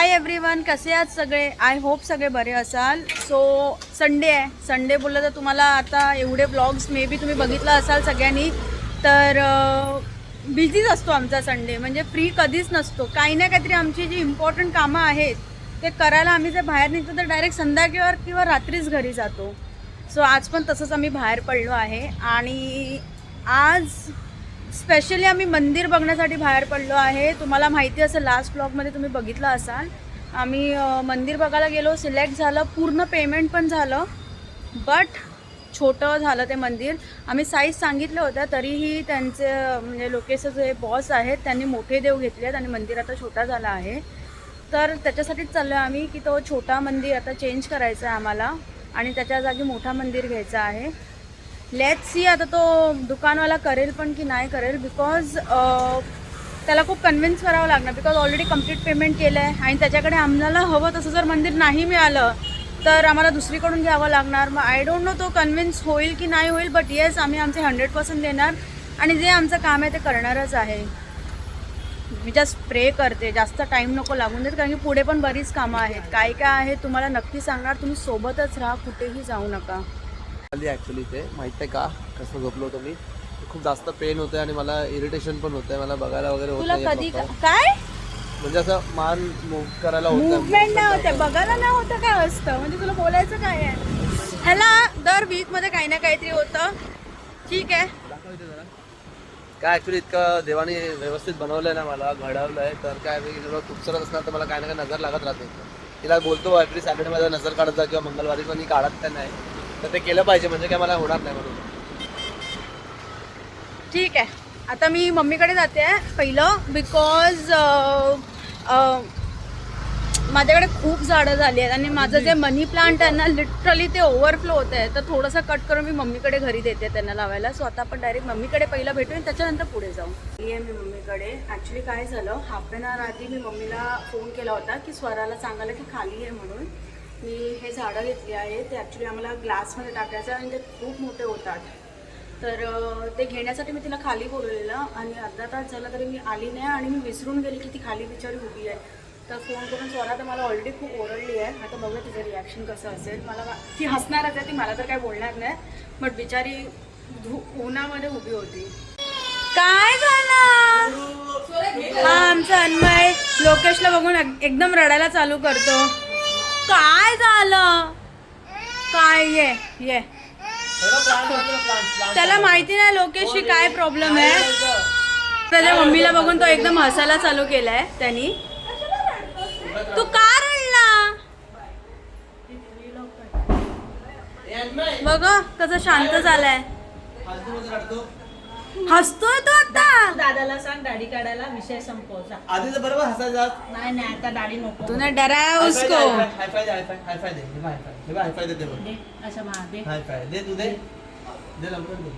Hi everyone कसे आहात सगळे? आय होप सगळे बरे असाल. सो संडे आहे. संडे बोललं तर तुम्हाला आता एवढे ब्लॉग्स मे बी तुम्ही बघितलं असाल सगळ्यांनी. तर बिझीच असतो आमचा संडे म्हणजे फ्री कधीच नसतो. काही ना काहीतरी आमची जी इम्पॉर्टंट कामं आहेत ते करायला आम्ही जर बाहेर निघतो तर डायरेक्ट संध्याकाळीवर किंवा रात्रीच घरी जातो. सो आज पण तसंच आम्ही बाहेर पडलो आहे. आणि आज स्पेशली आम्ही मंदिर बघण्यासाठी बाहेर पडलो आहे. तुम्हाला माहिती असेल लास्ट ब्लॉगमध्ये तुम्ही बघितलं असाल. आम्ही मंदिर बघायला गेलो सिलेक्ट झालं पूर्ण पेमेंट पण झालं बट छोटं झालं ते मंदिर. आम्ही साईज सांगितलं होत्या तरीही त्यांचे म्हणजे लोकेचं जे बॉस आहेत त्यांनी मोठे देव घेतले आहेत आणि मंदिर आता छोटा झाला आहे. तर त्याच्यासाठीच चाललो आहे आम्ही की तो छोटा मंदिर आता चेंज करायचा आहे आम्हाला आणि त्याच्या जागी मोठा मंदिर घ्यायचा आहे. लेट सी आता तो दुकानवाला करेल पण की नाही करेल बिकॉज uh, त्याला खूप कन्व्हिन्स करावं लागणार बिकॉज ऑलरेडी कंप्लीट पेमेंट केलं आहे आणि त्याच्याकडे आम्हाला हवं तसं जर मंदिर नाही मिळालं तर आम्हाला दुसरीकडून घ्यावं लागणार. मग आय डोंट नो तो कन्व्हिन्स होईल की नाही होईल बट येस आम्ही आमचे हंड्रेड पर्सेंट देणार आणि जे आमचं काम आहे ते करणारच आहे. मी जस्ट प्रे करते जास्त टाईम नको लागून देत कारण की पुढे पण बरीच कामं आहेत. काय काय आहे तुम्हाला नक्की सांगणार तुम्ही सोबतच राहा कुठेही जाऊ नका. आली ॲक्च्युली ते माहीत आहे का? कसं झोपलो होतो मी. खूप जास्त पेन होते आणि मला इरिटेशन पण होतंय. मला बघायला वगैरे होत तुला कधी proper. काय? म्हणजे असं मान मूव्ह करायला होत मुवमेंट नाही होते. बघायला नाही होतं काय असतं? म्हणजे तुला बोलायचं काय आहे? ह्याला दर वीकमध्ये काही ना काहीतरी होतं. ठीक आहे. काय ऍक्च्युली इतकं देवाने व्यवस्थित बनवलंय ना मला घडवलंय. तर काय मी जेव्हा खूपसरत असणार तर मला काय ना काय नजर लागत राहते. तिला बोलतो एव्हरी सॅटर्डे मध्ये नजर काढत जा किंवा मंगळवारी पण काढत तर नाही. तर ते केलं पाहिजे म्हणजे काय मला होणार नाही म्हणून. ठीक आहे. आता मी मम्मीकडे जाते पहिलं बिकॉज माझ्याकडे खूप झाडं झाली आहेत आणि माझं जे मनी प्लांट आहे ना लिटरली ते ओव्हरफ्लो होत आहे. तर थोडंसं कट करून मी मम्मीकडे घरी देते त्यांना लावायला. सो आता आपण डायरेक्ट मम्मीकडे पहिलं भेटू आणि त्याच्यानंतर पुढे जाऊ. आहे मी मम्मीकडे. ॲक्च्युली काय झालं? हाफ एन आवर आधी मी मम्मीला फोन केला होता की स्वराला सांगायला की खाली आहे म्हणून. मी हे झाडं घेतली आहे ते ॲक्च्युली आम्हाला ग्लासमध्ये टाकायचं आहे आणि ते खूप मोठे होतात. तर ते घेण्यासाठी मी तिला खाली बोलवलेलं आणि अर्धा तास झाला तरी मी आली नाही आणि मी विसरून गेली की ती खाली बिचारी उभी आहे. तर फोन करून स्वरा तर मला ऑलरेडी खूप ओरडली आहे. आता बघूया तिचं रिॲक्शन कसं असेल. मला ती हसणारच आहे ती मला तर काय बोलणार नाही. बट बिचारी धु उन्हामध्ये उभी होती. काय झालं? हा आमचा अन्मय लोकेशला बघून एक- एकदम रडायला चालू करतो. काय झालं? काय ये ये. त्याला माहिती नाही लोकेशची काय प्रॉब्लेम आहे. त्याच्या मम्मीला बघून तो एकदम हसायला चालू केलाय त्यांनी. तू का रडला? बघ कसं शांत झालाय. हसतोय तो आता दादाला सांग दाढी काढायला विषय संपवचा आधी तर बरोबर हसायचा नाही नाही आता दाढी नको. तूने डराया उसको हायफाय दे हायफाय हायफाय दे हे बघ हायफाय हे बघ हायफाय दे ते बघ दे असं महा दे. हायफाय दे तू दे. दे लवकर दे.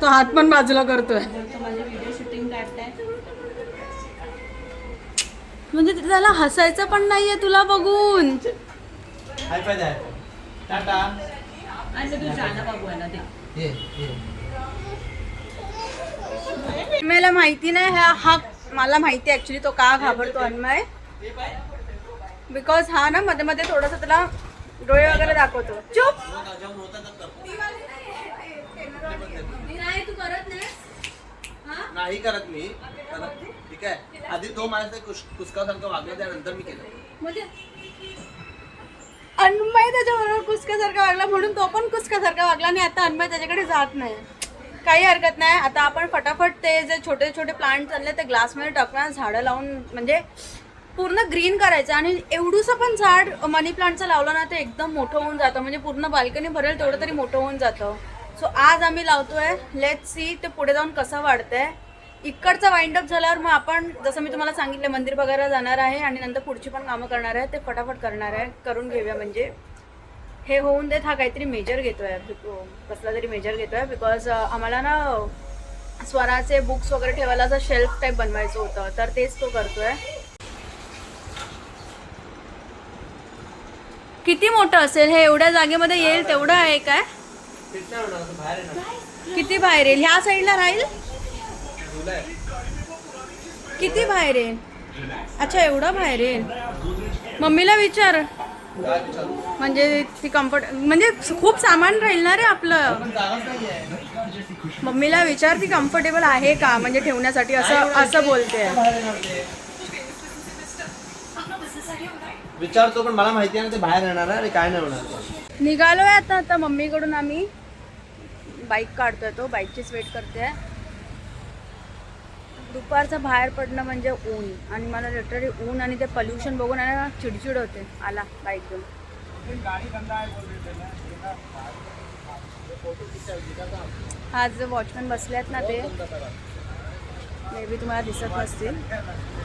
तो हात पण बाजूला करतोय. जर तू माझे व्हिडिओ शूटिंग काढताय. म्हणजे त्याला हसायचं पण नाहीये तुला बघून. हायफाय दे टाटा. मला माहिती नाही हा हा मला माहिती ऍक्च्युली तो का घाबरतो अन्मय? बिकॉज हा ना मध्ये मध्ये थोडस त्याला डोळे वगैरे दाखवतो. चुप! नाही तू करत नाही. नाही करत मी करत ठीक आहे. आधी तो माझ्या कुसकासारखं वागलं त्यानंतर मी केलं. म्हणजे अन्मय त्याच्याबरोबर कुसक्यासारखा वागला म्हणून तो पण कुसक्यासारखा वागला आणि आता अन्मय त्याच्याकडे जात नाही. काही हरकत नाही. आता आपण फटाफट ते जे छोटे छोटे प्लांट चालले ते ग्लासमध्ये टाकणार झाडं लावून म्हणजे पूर्ण ग्रीन करायचं आणि एवढूसं पण झाड मनी प्लांटचं लावलं ना ते एकदम मोठं होऊन जातं. म्हणजे पूर्ण बाल्कनी भरेल तेवढं तरी मोठं होऊन जातं. सो आज आम्ही लावतोय. लेट सी ते पुढे जाऊन कसं वाढतंय. इकडचा वाइंड अप झाल्यावर मग आपण जसं मी तुम्हाला सांगितलं मंदिर बघायला जाणार आहे आणि नंतर पुढची पण कामं करणार आहे ते फटाफट करणार आहे करून घेऊया म्हणजे. हे होऊन देत हा काहीतरी मेजर घेतोय कसला तरी मेजर घेतोय बिकॉज आम्हाला ना स्वराचे बुक्स वगैरे ठेवायला असं शेल्फ टाईप बनवायचं होतं तर तेच तो करतोय. किती मोठं असेल? हे एवढ्या जागेमध्ये येईल तेवढं आहे काय? किती बाहेर येईल? ह्या साईडला राहील? आहे. किती बाहेर आहे अच्छा एवढा बाहेर आहे मम्मीला विचार? म्हणजे ती कम्फर्ट म्हणजे खूप सामान राहील ना रे आपलं. मम्मीला विचार ती कम्फर्टेबल आहे का? म्हणजे ठेवण्यासाठी असं असं बोलते. विचारतो पण मला माहिती आहे ना ते बाहेर येणार आहे. काय नाही होणार. निघालोय आता आता मम्मीकडून आम्ही. बाईक काढतोय तो बाईकचीच वेट करते दुपारचं बाहेर पडणं म्हणजे ऊन. आणि मला लिटरली ऊन आणि ते पल्युशन बघून आहे ना चिडचिड होते. आला बाईक घेऊन. आज जे वॉचमॅन बसले आहेत ना ते मे बी तुम्हाला दिसत नसतील.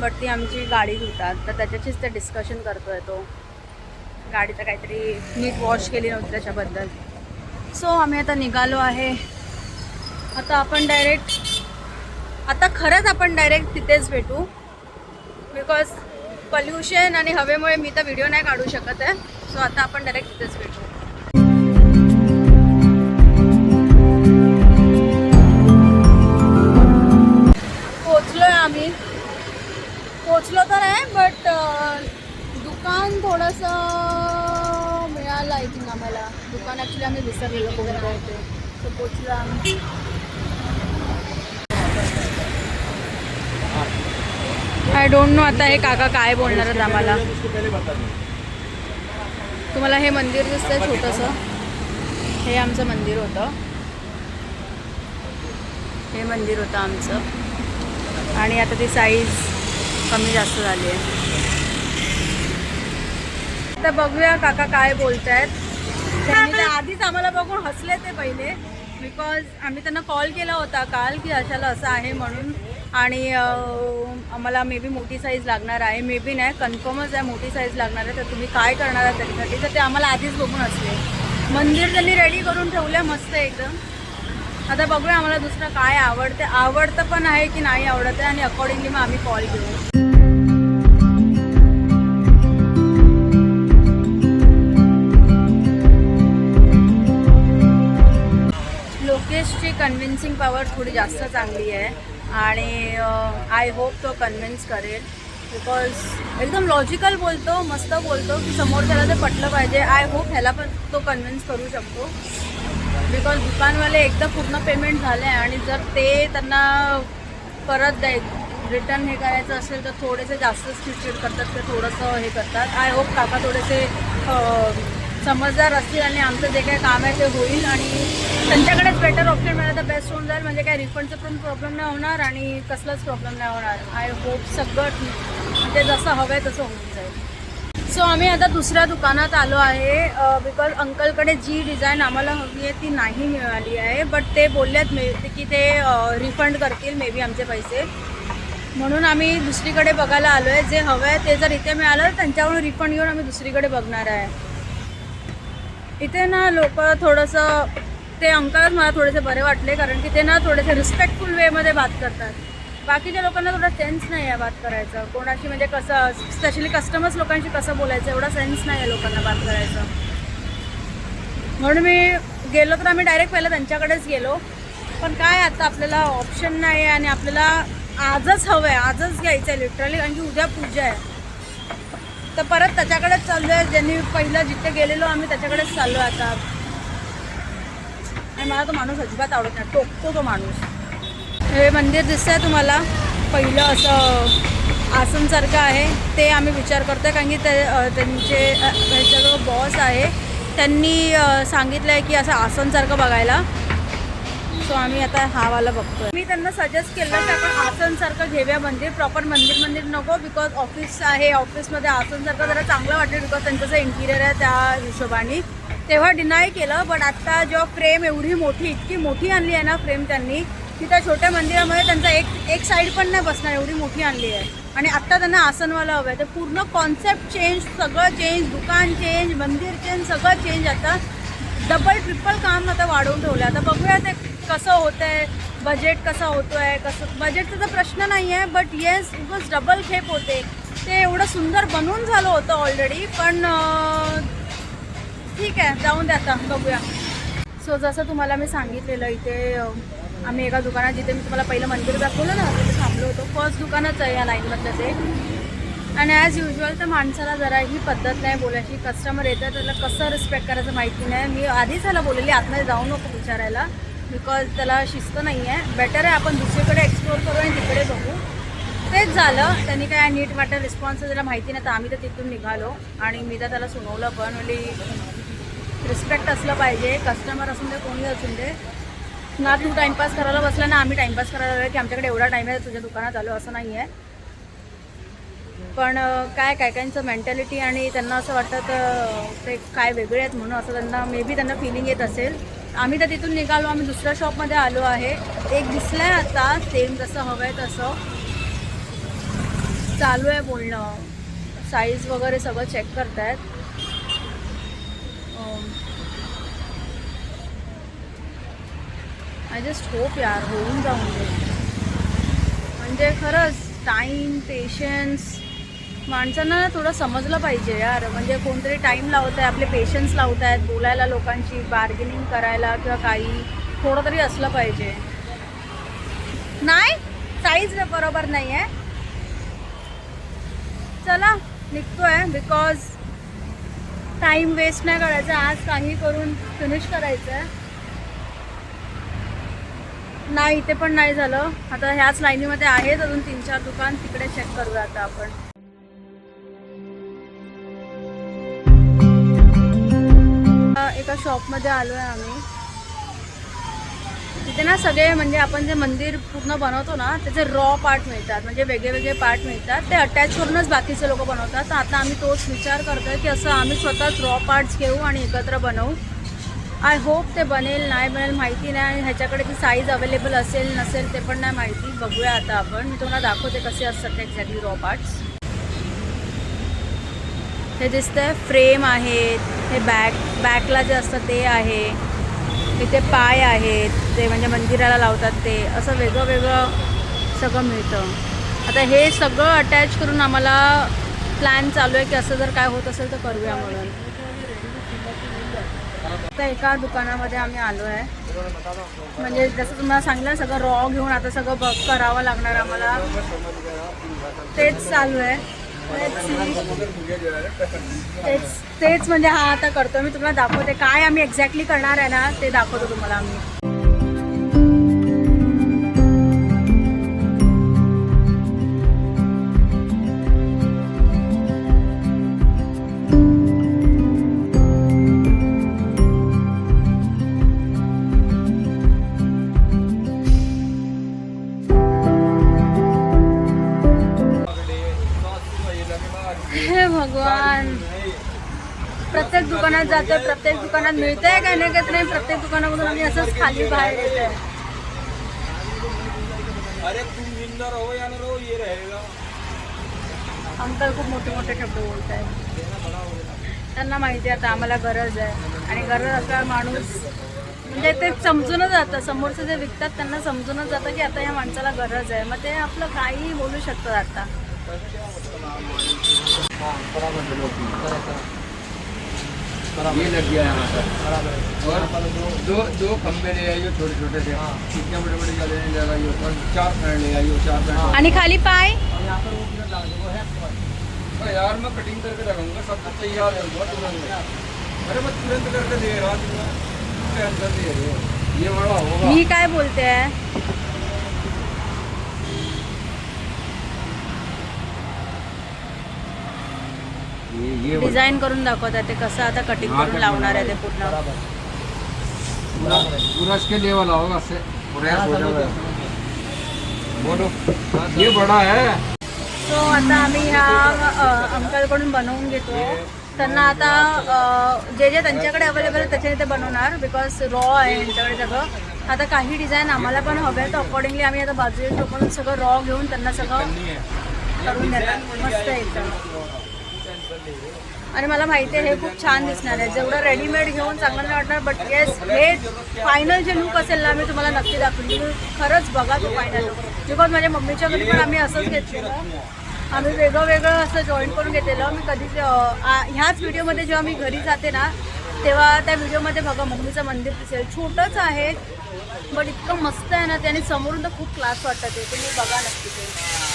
बट ती आमची गाडी धुतात तर त्याच्याचीच ते डिस्कशन करतोय तो. गाडीचं काहीतरी नीट वॉश केली नव्हती त्याच्याबद्दल. सो आम्ही आता निघालो आहे. आता आपण डायरेक्ट आता खरंच आपण डायरेक्ट तिथेच भेटू. बिकॉज पल्युशन आणि हवेमुळे मी तर व्हिडिओ नाही काढू शकत आहे. सो आता आपण डायरेक्ट तिथेच भेटू. पोचलो आहे आम्ही. पोचलो तर आहे बट दुकान थोडंसं मिळालं आय थिंक आम्हाला. दुकान ॲक्च्युली आम्ही विसरलेलो कोणतं आहे ते. सो पोचलो आम्ही. आय डोंट नो आता हे काका काय बोलणार आहेत आम्हाला. तुम्हाला हे मंदिर दिसतंय छोटंसं. हे आमचं मंदिर होतं. हे मंदिर होतं आमचं. आणि आता ती साईज कमी जास्त झाली आहे. तर बघूया काका काय बोलत आहेत त्यांनी तर आधीच आम्हाला बघून हसले ते पहिले. बिकॉज आम्ही त्यांना कॉल केला होता काल की अशाला असं आहे म्हणून आणि आम्हाला मे बी मोठी साईज लागणार आहे. मे बी नाही कन्फर्मच आहे मोठी साईज लागणार आहे. तर तुम्ही काय करणार आहात त्याच्यासाठी? तर ते आम्हाला आधीच बघून असले मंदिर त्यांनी रेडी करून ठेवलं आहे मस्त एकदम. आता बघूया आम्हाला दुसरं काय आवडते. आवडतं पण आहे की नाही आवडत आहे आणि अकॉर्डिंगली मग आम्ही कॉल घेऊ. लोकेशची कन्व्हिन्सिंग पॉवर थोडी जास्त चांगली आहे. आणि आय होप तो कन्व्हिन्स करेल. बिकॉज एकदम लॉजिकल बोलतो मस्त बोलतो की समोर त्याला ते पटलं पाहिजे. आय होप ह्याला पण तो कन्व्हिन्स करू शकतो. बिकॉज दुकानवाले एकदा पूर्ण पेमेंट झाले आणि जर ते त्यांना परत द्याय रिटर्न हे करायचं असेल तर थोडेसे जास्तच चिडचिड करतात ते थोडंसं हे करतात. आय होप काका थोडेसे समजदार असतील आणि आमचं जे काही काम आहे ते होईल आणि त्यांच्याकडेच बेटर ऑप्शन मिळालं तर बेस्ट होऊन जाईल. म्हणजे काय रिफंडचं पण प्रॉब्लेम नाही होणार आणि कसलाच प्रॉब्लेम नाही होणार. आय होप सगळं ठीक. म्हणजे जसं हवं आहे तसं होऊन जाईल. सो आम्ही आता दुसऱ्या दुकानात आलो आहे. बिकॉज अंकलकडे जी डिझाईन आम्हाला हवी आहे ती नाही मिळाली आहे. बट ते बोलल्यात मिळते की ते रिफंड करतील मे बी आमचे पैसे. म्हणून आम्ही दुसरीकडे बघायला आलो आहे जे हवं आहे ते जर इथे मिळालं तर त्यांच्याकडून रिफंड घेऊन आम्ही दुसरीकडे बघणार आहे. इथे ना लोक थोडंसं ते अंकलच मला थोडेसे बरे वाटले कारण की ते ना थोडेसे रिस्पेक्टफुल वेमध्ये बात करतात. बाकीच्या लोकांना थोडा सेन्स नाही आहे बात करायचं. कोणाशी म्हणजे कसं स्पेशली कस्टमर्स लोकांशी कसं बोलायचं एवढा सेन्स नाही आहे लोकांना बात करायचं. म्हणून मी गेलो तर आम्ही डायरेक्ट पहिलं त्यांच्याकडेच गेलो. पण काय आता आपल्याला ऑप्शन नाही आहे आणि आपल्याला आजच हवं आहे आजच घ्यायचं आहे लिटरली कारण की उद्या पूजा आहे. तर परत त्याच्याकडेच चाललो आहे ज्यांनी पहिलं जिथे गेलेलो आम्ही त्याच्याकडेच चाललो आहे आता. आणि मला तो माणूस अजिबात आवडत नाही. टोकतो तो माणूस. हे मंदिर दिसतंय तुम्हाला. पहिलं असं आसनसारखं आहे. ते आम्ही विचार करतोय कारण की ते त्यांचे त्यांचा जो बॉस आहे. त्यांनी सांगितलं आहे की असं आसनसारखं बघायला. सो आम्ही आता हा वाला बघतोय. मी त्यांना सजेस्ट केलं की आपण आसनसारखं घेऊया म्हणजे मंदिर प्रॉपर मंदिर मंदिर नको बिकॉज ऑफिस आहे ऑफिसमध्ये आसनसारखं जरा चांगलं वाटेल बिकॉज त्यांचं जे इंटिरियर आहे त्या हिशोबाने. तेव्हा डिनाय केलं बट आत्ता जेव्हा फ्रेम एवढी मोठी इतकी मोठी आणली आहे ना फ्रेम त्यांनी की त्या छोट्या मंदिरामध्ये त्यांचा एक एक साईड पण नाही बसणार एवढी मोठी आणली आहे. आणि आत्ता त्यांना आसनवाला हवं आहे. तर पूर्ण कॉन्सेप्ट चेंज सगळं चेंज दुकान चेंज मंदिर चेंज सगळं चेंज आता डबल ट्रिपल काम आता वाढवून ठेवलं आता बघूया ते कसं होतं आहे बजेट कसं होतो आहे कसं बजेटचा तर प्रश्न नाही आहे बट येस उगच डबल खेप होते. ते एवढं सुंदर बनवून झालं होतं ऑलरेडी पण ठीक आहे जाऊन द्या आता बघूया. सो जसं तुम्हाला मी सांगितलेलं इथे आम्ही एका दुकानात जिथे मी तुम्हाला पहिलं मंदिर दाखवलं ना तिथे थांबलो होतो. फर्स्ट दुकानच आहे या लाईनमधलं ते. आणि ॲज युजल तर माणसाला जरा ही पद्धत नाही बोलायची. कस्टमर येतं त्याला कसं रिस्पेक्ट करायचं माहिती नाही. मी आधीच त्याला बोललेली आतमध्ये जाऊ नको विचारायला. बिकॉज त्याला शिस्त नाही आहे बेटर आहे आपण दुसरीकडे एक्सप्लोर करू आणि तिकडे बघू. तेच झालं. त्यांनी काय नीट वाटत रिस्पॉन्स त्याला माहिती नाही तर आम्ही तर तिथून निघालो. आणि मी तर त्याला सुनवलं पण. म्हणजे रिस्पेक्ट असलं पाहिजे. कस्टमर असून दे कोणी असून दे. ना तू टाईमपास करायला बसला ना आम्ही टाइमपास करायला लागलो की आमच्याकडे एवढा टाईम आहे तुझ्या दुकानात आलो असं नाही आहे पण काय काय काहींचं मेंटॅलिटी आणि त्यांना असं वाटतं तर ते काय वेगळे आहेत म्हणून असं त्यांना मे बी त्यांना फिलिंग येत असेल. आम्ही तर तिथून निघालो आम्ही दुसऱ्या शॉपमध्ये आलो आहे. एक दिसलं आहे आता सेम जसं हवं आहे तसं. चालू आहे बोलणं. साईज वगैरे सगळं चेक करतायत. आय जस्ट होप यार होऊन जाऊन दे. म्हणजे खरंच टाईम पेशन्स माणसांना थोडं समजलं पाहिजे यार. म्हणजे कोणतरी टाईम लावत आहे आपले पेशन्स लावत आहेत बोलायला लोकांची बार्गेनिंग करायला किंवा काही थोडं तरी असलं पाहिजे. नाही साईज बरोबर नाही आहे चला निघतोय बिकॉज टाईम वेस्ट नाही करायचा आज काही करून फिनिश करायचं आहे नाही इथे पण नाही झालं. आता ह्याच लाईनीमध्ये आहेत अजून तीन चार दुकान तिकडे चेक करूया आता आपण. एका शॉपमध्ये आलो आहे आम्ही. तिथे ना सगळे म्हणजे आपण जे मंदिर पूर्ण बनवतो ना त्याचे रॉ पार्ट मिळतात. म्हणजे वेगळे वेगळे पार्ट मिळतात. ते अटॅच करूनच बाकीचे लोक बनवतात. तर आता आम्ही तोच विचार करतोय की असं आम्ही स्वतःच रॉ पार्ट्स घेऊ आणि एकत्र बनवू. आय होप ते बनेल नाही बनेल माहिती नाही. आणि ह्याच्याकडे ती साईज अवेलेबल असेल नसेल ते पण नाही माहिती. बघूया आता आपण. मी तुम्हाला दाखवते कसे असतात एक्झॅक्टली रॉ पार्ट्स हे दिसतंय फ्रेम आहेत हे बॅक बॅकला जे असतं ते आहे. इथे पाय आहेत ते म्हणजे मंदिराला लावतात ते. असं वेगळं वेगळं सगळं मिळतं. आता हे सगळं अटॅच करून आम्हाला प्लॅन चालू आहे की असं जर काय होत असेल तर करूया म्हणून. आता एका दुकानामध्ये आम्ही आलो आहे. म्हणजे जसं तुम्हाला सांगितलं सगळं रॉ घेऊन आता सगळं बघ करावं लागणार आम्हाला. तेच चालू आहे. तेच तेच म्हणजे हा आता करतो मी तुम्हाला दाखवते काय आम्ही एक्झॅक्टली करणार आहे ना ते दाखवतो तुम्हाला आम्ही. जाते प्रत्येक दुकानात मिळतंय काय नाही काय नाही प्रत्येक दुकानामधून आम्ही असंच खाली बाहेर येत आहे अरे तुम जिंदा रहो या ना रहो ये रहेगा. अंकल खूप मोठे मोठे शब्द बोलत आहेत त्यांना माहिती आहे आता आम्हाला गरज आहे. आणि गरज असल्यावर माणूस म्हणजे ते समजूनच जातं. समोरचं जे विकतात त्यांना समजूनच जातं की आता या माणसाला गरज आहे. मग ते आपलं काहीही बोलू शकतात आता. ये लग गया यहाँ पर। और दो दो खंबे ले आइयो छोटे छोटे से कितने बड़े बड़े जाले ले आइयो और चार फ़ैन ले आइयो चार फ़ैन आणि खाली पाय अरे यार मैं कटिंग करके रखूँगा सब कुछ तैयार होगा तुरंत। अरे मैं तुरंत करके दे रहा हूँ अंदर दे रहे ये बड़ा होगा। मी काय बोलते आहे डिझाईन करून दाखवत आहे ते कसं आता कटिंग करून लावणार आहे ते पूर्ण. लिए वाला होगा से पूरा हो जाएगा बोलो. ये बड़ा है सो आता आम्ही ह्या अंकलकडून बनवून घेतो. त्यांना आता जे जे त्यांच्याकडे अवेलेबल आहे त्याच्याने ते बनवणार बिकॉज रॉ आहे यांच्याकडे सगळं. आता काही डिझाईन आम्हाला पण हवे आहेत. तर अकॉर्डिंगली आम्ही आता बाजूला सगळं रॉ घेऊन त्यांना सगळं करून देणार. मस्त एकदम. आणि मला माहिती आहे हे खूप छान दिसणार आहे. जेवढं रेडीमेड घेऊन चांगलं नाही वाटणार बट येस हे फायनल जे लुक असेल ना मी तुम्हाला नक्की दाखवून. तुम्ही खरंच बघा तो फायनल लुक बिकॉज माझ्या मम्मीच्या घरी पण आम्ही असंच घेतलेलं. आम्ही वेगळं वेगळं असं जॉईन करून घेतलेलं. मी कधीच ह्याच व्हिडिओमध्ये जेव्हा मी घरी जाते ना तेव्हा त्या व्हिडिओमध्ये बघा मम्मीचं मंदिर दिसेल. छोटंच आहे बट इतकं मस्त आहे ना त्याने समोरून तर खूप क्लास वाटतं ते. तुम्ही बघा नक्की ते.